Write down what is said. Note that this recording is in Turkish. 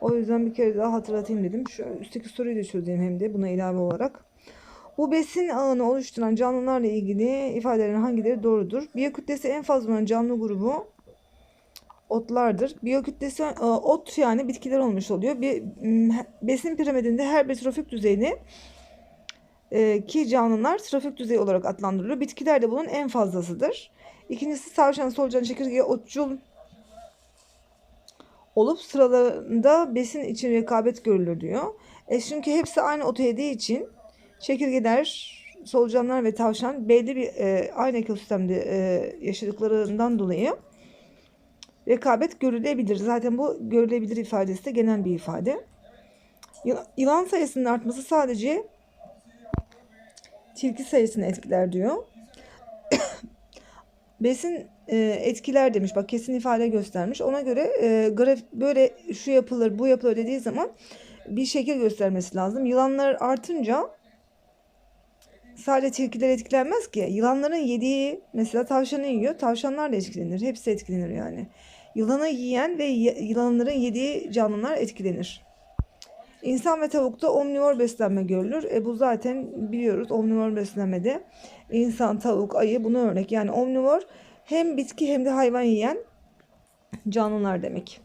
O yüzden bir kere daha hatırlatayım dedim. Şu üstteki soruyu da çözeyim hem de buna ilave olarak. Bu besin ağını oluşturan canlılarla ilgili ifadelerin hangileri doğrudur? Biyokütlesi en fazla olan canlı grubu otlardır. Biyokütlesi e, ot yani bitkiler olmuş oluyor. Bir besin piramidinde her bir trofik düzeyini e, ki canlılar trofik düzey olarak adlandırılıyor. Bitkilerde bunun en fazlasıdır. İkincisi tavşan, solucan, çekirge, otçul olup sıralarında besin için rekabet görülür diyor. E çünkü hepsi aynı otu yediği için çekirgeler, solucanlar ve tavşan belli bir e, aynı ekosistemde e, yaşadıklarından dolayı rekabet görülebilir. Zaten bu görülebilir ifadesi de genel bir ifade. Yılan- sayısının artması sadece tilki sayısını etkiler diyor. Besin e, etkiler demiş. Bak kesin ifade göstermiş. Ona göre e, graf böyle şu yapılır, bu yapılır dediği zaman bir şekil göstermesi lazım. Yılanlar artınca sadece tilkiler etkilenmez ki. Yılanların yediği mesela tavşanı yiyor. Tavşanlar da etkilenir. Hepsi etkilenir yani. Yılanı yiyen ve yılanların yediği canlılar etkilenir. İnsan ve tavukta omnivor beslenme görülür. E bu zaten biliyoruz omnivor beslenmede insan, tavuk, ayı buna örnek. Yani omnivor hem bitki hem de hayvan yiyen canlılar demek.